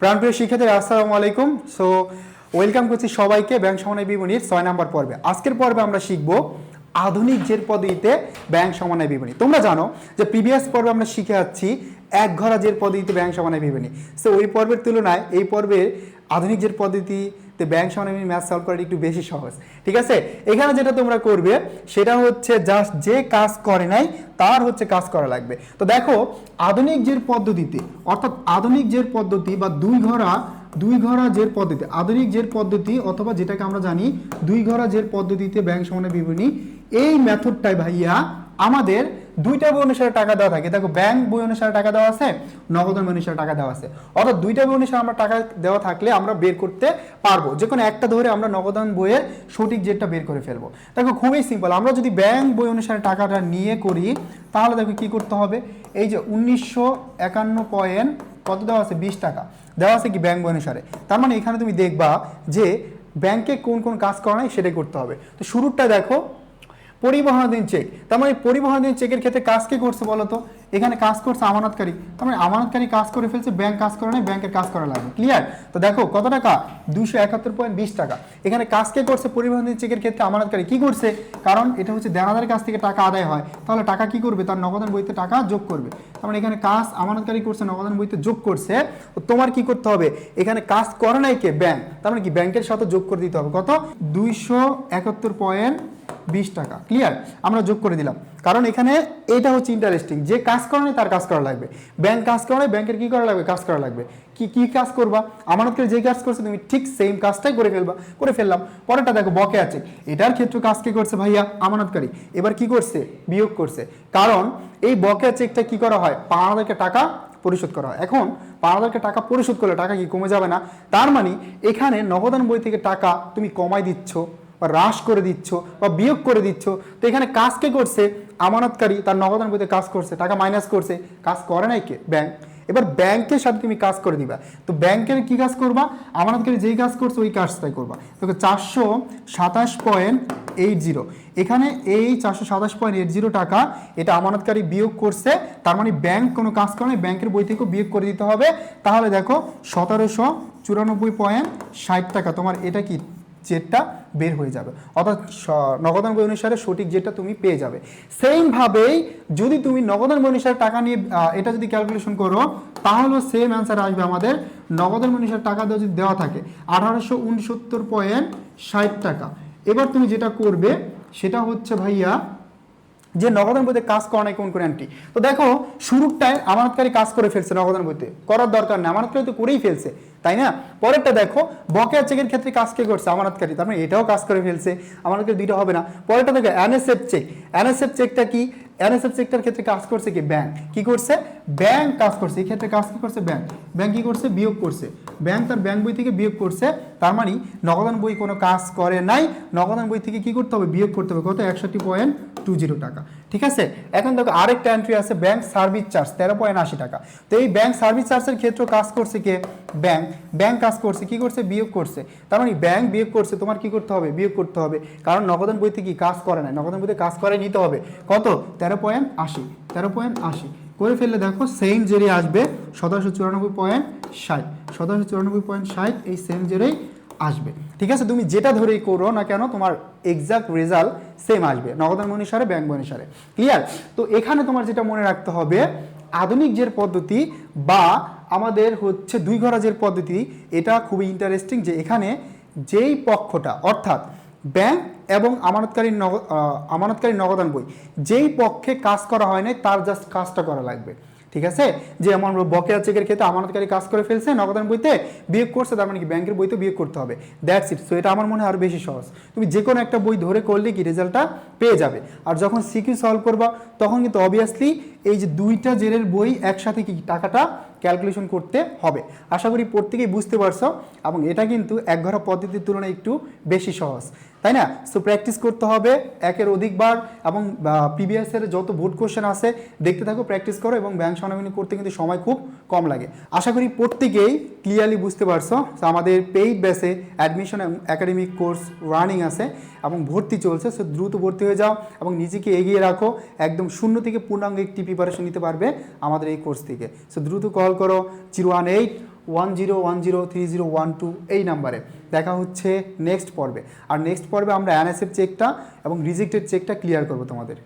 প্রাণপ্রিয় শিক্ষার্থী আসসালামু আলাইকুম। সো ওয়েলকাম করছি সবাইকে ব্যাংক সমন্বয় বিবরণীর ছয় নম্বর পর্বে। আজকের পর্বে আমরা শিখব আধুনিক জের পদ্ধতিতে ব্যাংক সমন্বয় বিবরণী তোমরা জানো যে প্রিভিয়াস পর্বে আমরা শিখে যাচ্ছি এক ঘরা জের পদ্ধতিতে ব্যাংক সমন্বয় বিবরণী সো ওই পর্বের তুলনায় এই পর্বের আধুনিক জের পদ্ধতিতে ব্যাংক সমন্বয় ম্যাথ সলভ করাটা একটু বেশি সহজ। ঠিক আছে? এখানে যেটা তোমরা করবে, সেটা হচ্ছে জাস্ট যে কাজ করে নাই, তার হচ্ছে কাজ করা লাগবে। তো দেখো, আধুনিক জের পদ্ধতিতে, অর্থাৎ আধুনিক জের পদ্ধতি বা দুই ঘরা দুই ঘরা জের পদ্ধতি, আধুনিক জের পদ্ধতি অথবা যেটাকে আমরা জানি দুই ঘরা জের পদ্ধতিতে ব্যাংক সমন্বয় বিবরণী, এই মেথডটাই ভাইয়া আমাদের দুইটা বই অনুসারে টাকা দেওয়া থাকে। দেখো ব্যাংক বই অনুসারে টাকা দেওয়া আছে, নগদ বই অনুসারে টাকা দেওয়া আছে। অর্থাৎ দুইটা বই অনুসারে আমরা টাকা দেওয়া থাকলে আমরা বের করতে পারব। যে কোনো একটা ধরে আমরা নগদান বইয়ের সঠিক জেটটা বের করে ফেলব। দেখো, খুবই সিম্পল আমরা যদি ব্যাংক বই অনুসারে টাকাটা নিয়ে করি, তাহলে দেখো কি করতে হবে? এই যে উনিশশো একান্ন পয়েন্ট কত দেওয়া আছে? বিশ টাকা। দেওয়া আছে কি ব্যাংক বই অনুসারে। তার মানে এখানে তুমি দেখবা যে ব্যাংকে কোন কোন কাজ করা নাই সেটাই করতে হবে। তো শুরুটা দেখো। পরিবহনাধীন চেক তার মানে পরিবহনাধীন চেকের ক্ষেত্রে কাজ কে করছে বলতো এখানে কাজ করছে আমানতকারী। তার মানে আমানতকারী কাজ করে ফেলছে ব্যাংক কাজ করে নাই ব্যাংকের কাজ করা লাগবে। ক্লিয়ার তো দেখো, কত টাকা? দুশো একাত্তর পয়েন্ট বিশ টাকা। এখানে কাজ কে করছে পরিবহনাধীন চেকের ক্ষেত্রে আমানতকারী? কি করছে? কারণ এটা হচ্ছে দেনাদারের কাছ থেকে টাকা আদায় হয়। তাহলে টাকা কি করবে? তার নগদান বইতে টাকা যোগ করবে। তার মানে এখানে কাজ আমানতকারী করছে, নগদান বইতে যোগ করছে। তোমার কি করতে হবে? এখানে কাজ করে নাই কে? ব্যাংক তার মানে কি? ব্যাংকের সাথে যোগ করে দিতে হবে। কত? দুইশো একাত্তর পয়েন্ট বিশ টাকা। ক্লিয়ার আমরা যোগ করে দিলাম। কারণ এখানে এটা হচ্ছে ইন্টারেস্টিং যে কাজ করে তার কাজ করা লাগবে। ব্যাংক কাজ করে ব্যাংকের কী করা লাগবে? কাজ করা লাগবে। কি কি কাজ করবা? আমানতকারী যে কাজ করছে, তুমি ঠিক সেম কাজটাই করে ফেলবা। করে ফেললাম। পরেরটা দেখো, বকে আছে। এটার ক্ষেত্রে কাজ কে করছে ভাইয়া? আমানতকারী। এবার কি করছে? বিয়োগ করছে। কারণ এই বকেয়া চেকটা কি করা হয়? পাওনাদারকে টাকা পরিশোধ করা হয়। এখন পাওনাদারকে টাকা পরিশোধ করলে টাকা কি কমে যাবে না? তার মানে এখানে নগদান বই থেকে টাকা তুমি কমাই দিচ্ছ। বা হ্রাস করে দিচ্ছ বা বিয়োগ করে দিচ্ছ তো এখানে কাজ কে করছে? আমানতকারী তার নগদান বইতে কাজ করছে টাকা মাইনাস করছে কাজ করে নাই কে? ব্যাংক এবার ব্যাংকের সাথে তুমি কাজ করে দিবা তো ব্যাংকের কি কাজ করবা? আমানতকারী যেই কাজ করছে ওই কাজটাই করবা। দেখো চারশো সাতাশ পয়েন্ট এইট জিরো এখানে এই চারশো সাতাশ পয়েন্ট এইট জিরো টাকা এটা আমানতকারী বিয়োগ করছে তার মানে ব্যাংক কোনো কাজ করে নাই, ব্যাংকের বই থেকেও বিয়োগ করে দিতে হবে। তাহলে দেখো সতেরোশো চুরানব্বই পয়েন্ট ষাট টাকা। তোমার এটা কি? জেটটা বের হয়ে যাবে। অর্থাৎ বই অনুসারে সঠিক জেটটা তুমি পেয়ে যাবে। সেইমভাবেই যদি তুমি নগদান বই অনুসারে টাকা নিয়ে এটা যদি ক্যালকুলেশন করো, তাহলেও সেম অ্যান্সার আসবে আমাদের। নগদান বই অনুসারে টাকা দেওয়া যদি দেওয়া থাকে, আঠারোশো উনসত্তর পয়েন্ট ষাট টাকা। এবার তুমি যেটা করবে, সেটা হচ্ছে ভাইয়া যে নগদান বইতে কাজ করা নাই কোন কোন এন্ট্রি তো দেখো শুরুটায় আমানতকারী কাজ করে ফেলছে নগদান বইতে। করার দরকার নেই, আমানতকারী তো করেই ফেলছে, তাই না? পরেরটা দেখো, বকেয়া চেকের ক্ষেত্রে কাজ কে করছে? আমানতকারী, তার মানে এটাও কাজ করে ফেলছে, আমানতকারী দুইটা হবে না। পরেরটা দেখো, এনএসএফ চেক। এনএসএফ চেকটা কি? এনএসএফ চেকটার ক্ষেত্রে কাজ করছে কি? ব্যাংক। কি করছে? ব্যাংক কাজ করছে। এই ক্ষেত্রে কাজ কি করছে? ব্যাংক। ব্যাংক কি করছে? বিয়োগ করছে। ব্যাংক তার ব্যাংক বই থেকে বিয়োগ করছে, তার মানে নগদান বই কোনো কাজ করে নাই, নগদান বই থেকে কি করতে হবে? বিয়োগ করতে হবে। কত? একষট্টি পয়েন্ট টু জিরো টাকা। ঠিক আছে? এখন দেখো আরেকটা এন্ট্রি আছে ব্যাংক সার্ভিস চার্জ তেরো পয়েন্ট আশি টাকা। তো এই ব্যাংক সার্ভিস চার্জের ক্ষেত্রে কাজ করছে কে? ব্যাংক ব্যাংক কাজ করছে, কি করছে? বিয়োগ করছে। তার মানে ব্যাংক বিয়োগ করছে, তোমার কি করতে হবে? বিয়োগ করতে হবে। কারণ নগদান বইতে কি? কাজ করে না। নগদান বইতে কাজ করে নিতে হবে। কত? তেরো পয়েন্ট আশি। তেরো পয়েন্ট আশি। করে ফেললে দেখো সেম জেরে আসবে সতেরোশো চুরানব্বই পয়েন্ট ষাট। সতেরোশো চুরানব্বই পয়েন্ট ষাট এই সেম জেরেই আসবে। ঠিক আছে? তুমি যেটা ধরেই করো না কেন তোমার এক্সাক্ট রেজাল্ট সেম আসবে। নগদান অনুসারে ব্যাংক অনুসারে ক্লিয়ার তো এখানে তোমার যেটা মনে রাখতে হবে আধুনিক যে পদ্ধতি বা আমাদের হচ্ছে দুই ঘরা জের পদ্ধতি এটা খুবই ইন্টারেস্টিং যে এখানে যেই পক্ষটা অর্থাৎ ব্যাংক এবং আমানতকারী নগ আহ, আমানতকারী নগদান বই যেই পক্ষে কাজ করা হয় নাই তার জাস্ট কাজটা করা লাগবে। ঠিক আছে? যে আমার বকেয়া চেকের ক্ষেত্রে আমানতকারী কাজ করে ফেলছে, নগদান বইতে বিয়োগ করছে, তার মানে কি ব্যাংকের বইতে বিয়োগ করতে হবে। দ্যাটস ইট সো এটা আমার মনে হয় আরও বেশি সহজ। তুমি যে কোনো একটা বই ধরে করলে কি রেজাল্টটা পেয়ে যাবে। আর যখন সিকিউ সলভ করবা, তখন কিন্তু অবভিয়াসলি এই যে দুইটা জেরের বই একসাথে কি টাকাটা ক্যালকুলেশন করতে হবে। আশা করি প্রত্যেকেই বুঝতে পারছ, এবং এটা কিন্তু এক ঘরা পদ্ধতির তুলনায় একটু বেশি সহজ। তাই না? সো প্র্যাকটিস করতে হবে একের অধিকবার এবং প্রিভিয়াসের যত বোর্ড কোশ্চেন আছে দেখতে থাকো প্র্যাকটিস করো এবং ব্যাংক সনামিনী করতে কিন্তু সময় খুব কম লাগে। আশা করি প্রত্যেকেই ক্লিয়ারলি বুঝতে পারছ So, আমাদের পেইড বেসে অ্যাডমিশন একাডেমিক কোর্স রানিং আছে এবং ভর্তি চলছে সো দ্রুত ভর্তি হয়ে যাও এবং নিজেকে এগিয়ে রাখো একদম শূন্য থেকে পূর্ণাঙ্গ একটি প্রিপারেশন নিতে পারবে আমাদের এই কোর্স থেকে। সো দ্রুত কল করো zero one eight one zero one zero three zero one two এই নাম্বারে দেখা হচ্ছে নেক্সট পর্বে। আর নেক্সট পর্বে আমরা অ্যানএসএফ চেকটা এবং রিজেক্টেড চেকটা ক্লিয়ার করব তোমাদের।